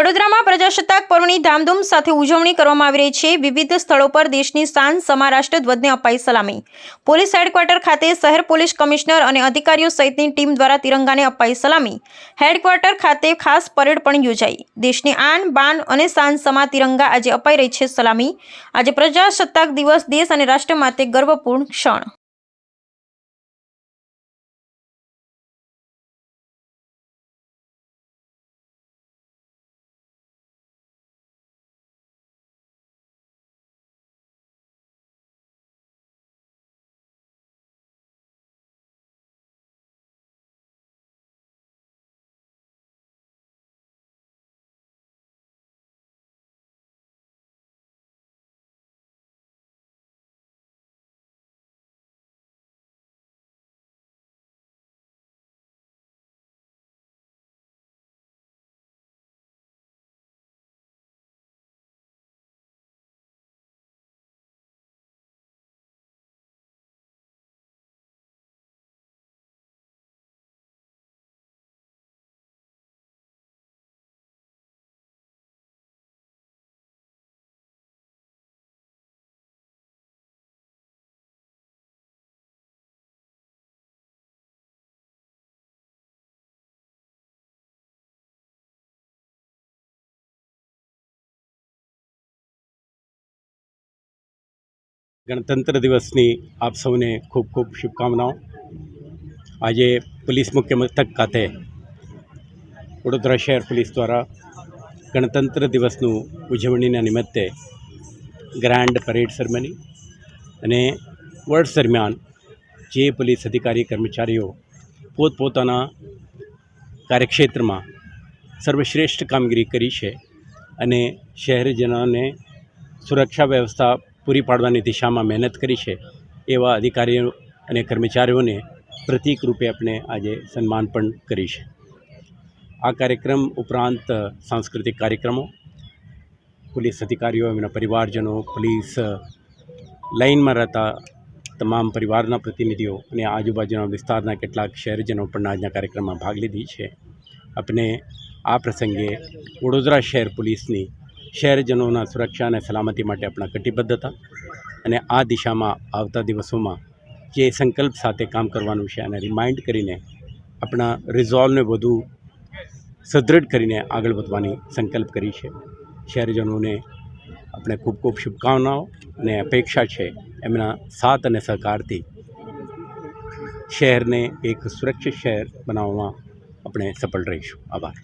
વડોદરામાં પ્રજાસત્તાક પર્વની ધામધૂમ સાથે ઉજવણી કરવામાં આવી રહી છે. વિવિધ સ્થળો પર દેશની શાન સમા રાષ્ટ્રધ્વજને અપાઈ સલામી. પોલીસ હેડક્વાર્ટર ખાતે શહેર પોલીસ કમિશનર અને અધિકારીઓ સહિતની ટીમ દ્વારા તિરંગાને અપાઈ સલામી. હેડક્વાર્ટર ખાતે ખાસ પરેડ પણ યોજાઈ. દેશની આન, બાન અને શાન સમા તિરંગા આજે અપાઈ રહી છે સલામી. આજે પ્રજાસત્તાક દિવસ, દેશ અને રાષ્ટ્ર માટે ગર્વપૂર્ણ ક્ષણ. ગણતંત્ર દિવસની આપ સૌને ખૂબ ખૂબ શુભકામનાઓ. આજે પોલીસ મુખ્ય મથક ખાતે વડોદરા શહેર પોલીસ દ્વારા ગણતંત્ર દિવસનું ઉજવણીના નિમિત્તે ગ્રાન્ડ પરેડ સેરેમની અને વર્ષ દરમિયાન જે પોલીસ અધિકારી કર્મચારીઓ પોતપોતાના કાર્યક્ષેત્રમાં સર્વશ્રેષ્ઠ કામગીરી કરી છે અને શહેરજનોને સુરક્ષા વ્યવસ્થા પૂરી પાડવાની દિશામાં મહેનત કરી છે, એવા અધિકારીઓ અને કર્મચારીઓને પ્રતિક રૂપે આપણે આજે સન્માન પણ કરી છે. આ કાર્યક્રમ ઉપરાંત સાંસ્કૃતિક કાર્યક્રમો, પોલીસ અધિકારીઓ, એમના પરિવારજનો, પોલીસ લાઇનમાં રહેતા તમામ પરિવારના પ્રતિનિધિઓ અને આજુબાજુના વિસ્તારના કેટલાક શહેરજનો પણ આજના કાર્યક્રમમાં ભાગ લીધી છે. આપણે આ પ્રસંગે વડોદરા શહેર પોલીસની શહેરજનોના સુરક્ષા અને સલામતી માટે આપણા કટિબદ્ધતા અને આ દિશામાં આવતા દિવસોમાં જે સંકલ્પ સાથે કામ કરવાનું છે અને રિમાઇન્ડ કરીને આપણા રિઝોલ્વને વધુ સુદૃઢ કરીને આગળ વધવાની સંકલ્પ કરી છે. શહેરજનોને આપણે ખૂબ ખૂબ શુભકામનાઓ અને અપેક્ષા છે એમના સાથ અને સહકારથી શહેરને એક સુરક્ષિત શહેર બનાવવામાં આપણે સફળ રહીશું. આભાર.